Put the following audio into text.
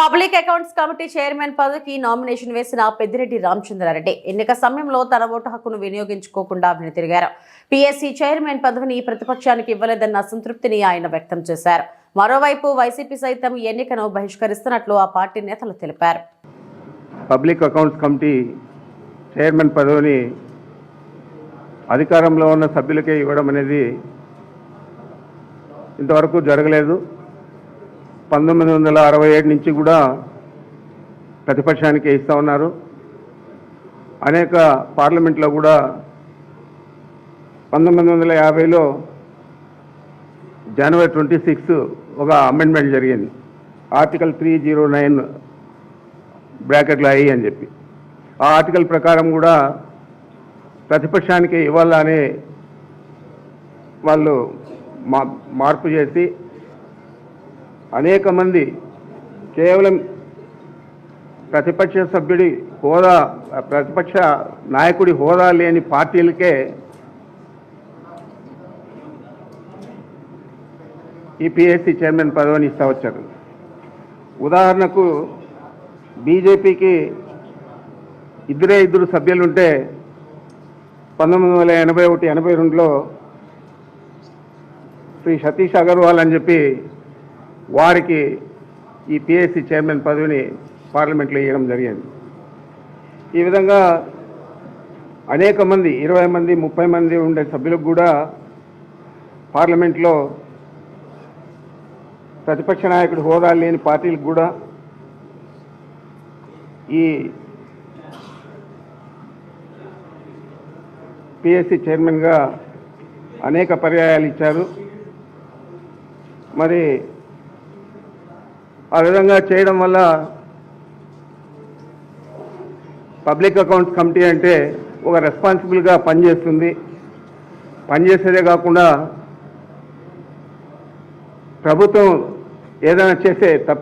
Public accounts committee chairman పదవికి nomination వేసిన పెద్దిరెడ్డి రామచంద్రారెడ్డి ఎన్నిక సమయంలో తన ఓటు హక్కును వినియోగించుకోకుండా వెనుతిరిగారు. పీఎస్సీ చైర్మన్ పదవిని ప్రతిపక్షానికి ఇవ్వలేదన్న అసంతృప్తిని ఆయన వ్యక్తం చేశారు. మరోవైపు వైసీపీ సైతం ఎన్నికను బహిష్కరిస్తున్నట్లు ఆ పార్టీ నేతలు తెలిపారు. పబ్లిక్ అకౌంట్స్ కమిటీ చైర్మన్ పదవిని అధికారంలో ఉన్న సభ్యులకే ఇవ్వడం అనేది ఇంతవరకు జరగలేదు. పంతొమ్మిది వందల అరవై ఏడు నుంచి కూడా ప్రతిపక్షానికి ఇస్తూ ఉన్నారు. అనేక పార్లమెంట్లో కూడా పంతొమ్మిది వందల యాభైలో జనవరి ట్వంటీ సిక్స్ ఒక అమెండ్మెంట్ జరిగింది. ఆర్టికల్ త్రీ జీరో నైన్ బ్రాకెట్లో అయ్యి అని చెప్పి. ఆ ఆర్టికల్ ప్రకారం కూడా ప్రతిపక్షానికి ఇవ్వాలని వాళ్ళు మా మార్పు చేసి అనేక మంది కేవలం ప్రతిపక్ష సభ్యుడి హోదా ప్రతిపక్ష నాయకుడి హోదా లేని పార్టీలకే ఈ పిఎస్సి చైర్మన్ పదవిని ఇస్తా వచ్చారు ఉదాహరణకు బీజేపీకి ఇద్దరే ఇద్దరు సభ్యులుంటే పంతొమ్మిది వందల ఎనభై ఒకటి ఎనభై రెండులో శ్రీ సతీష్ అగర్వాల్ అని చెప్పి వారికి ఈ పిఎస్సి చైర్మన్ పదవిని పార్లమెంట్లో ఇవ్వడం జరిగింది. ఈ విధంగా అనేక మంది ఇరవై మంది ముప్పై మంది ఉండే సభ్యులకు కూడా పార్లమెంట్లో ప్రతిపక్ష నాయకుడు హోదా లేని పార్టీలకు కూడా ఈ పిఎస్సి చైర్మన్గా అనేక పర్యాయాలు ఇచ్చారు. మరి ఆ విధంగా చేయడం వల్ల పబ్లిక్ అకౌంట్స్ కమిటీ అంటే ఒక రెస్పాన్సిబుల్గా పనిచేస్తుంది. పనిచేసేదే కాకుండా ప్రభుత్వం ఏదైనా చేసే తప్పు